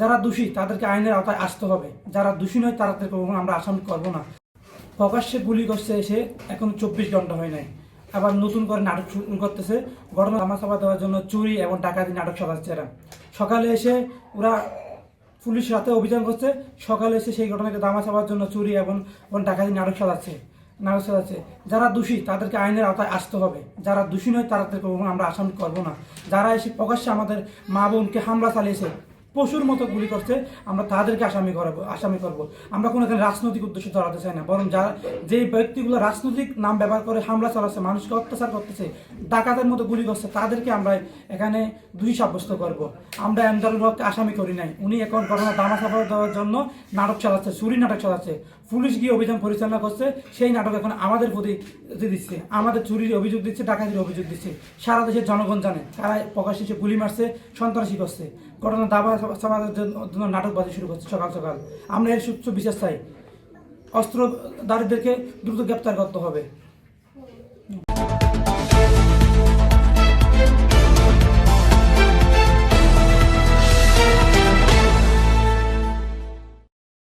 যারা দোষী, তাদেরকে আইনের আওতায় আসতে হবে। যারা দোষী নয় তাদেরকে কখনো আমরা আসামি করব না। প্রকাশ্যে গুলি করছে এসে এখন চব্বিশ ঘণ্টা হয় নাই। আবার নতুন করে নাটক করতেছে। ঘটনা ধামাচাপা দেওয়ার জন্য চুরি এবং ডাকাতি নাটক সাজাচ্ছে এরা। সকালে এসে ওরা পুলিশ রাতে অভিযান করছে। সকালে এসে সেই ঘটনাকে দামা ধামাচাপার জন্য চুরি এবং এবং ডাকাতি নাটক সাজাচ্ছে। নাটক সাজাচ্ছে। যারা দোষী, তাদেরকে আইনের আওতায় আসতে হবে। যারা দোষী নয় তাদেরকে আমরা আসামি করব না। যারা এসে প্রকাশ্যে আমাদের মা বোনকে হামলা চালিয়েছে পশুর মতো গুলি করছে, আমরা তাদেরকে আসামি করাবো, আসামি করব। আমরা কোনো এখানে রাজনৈতিক উদ্দেশ্য ধরাতে চাই না, বরং যারা যে ব্যক্তিগুলো রাজনৈতিক নাম ব্যবহার করে হামলা চালাচ্ছে, মানুষকে অত্যাচার করতেছে, ডাকাতের মতো গুলি করছে, তাদেরকে আমরা এখানে দুই সাব্যস্ত করব। আমরা এমদারুল হককে আসামি করি নাই। উনি এখন ঘটনা দামা সাফা দেওয়ার জন্য নাটক চালাচ্ছে, চুরি নাটক চালাচ্ছে। পুলিশ গিয়ে অভিযান পরিচালনা করছে, সেই নাটক এখন আমাদের প্রতি দিচ্ছে, আমাদের চুরির অভিযোগ দিচ্ছে, ডাকাতির অভিযোগ দিচ্ছে। সারা দেশের জনগণ জানে তারা প্রকাশ্যে গুলি মারছে, সন্ত্রাসী করছে। ঘটনা দাবা সামাদের জন্য নাটকবাজি শুরু করছে সকাল সকাল। আমরা এর সুচ্ছ বিচার চাই অস্ত্রধারীদেরকে দ্রুত গ্রেপ্তার করতে হবে।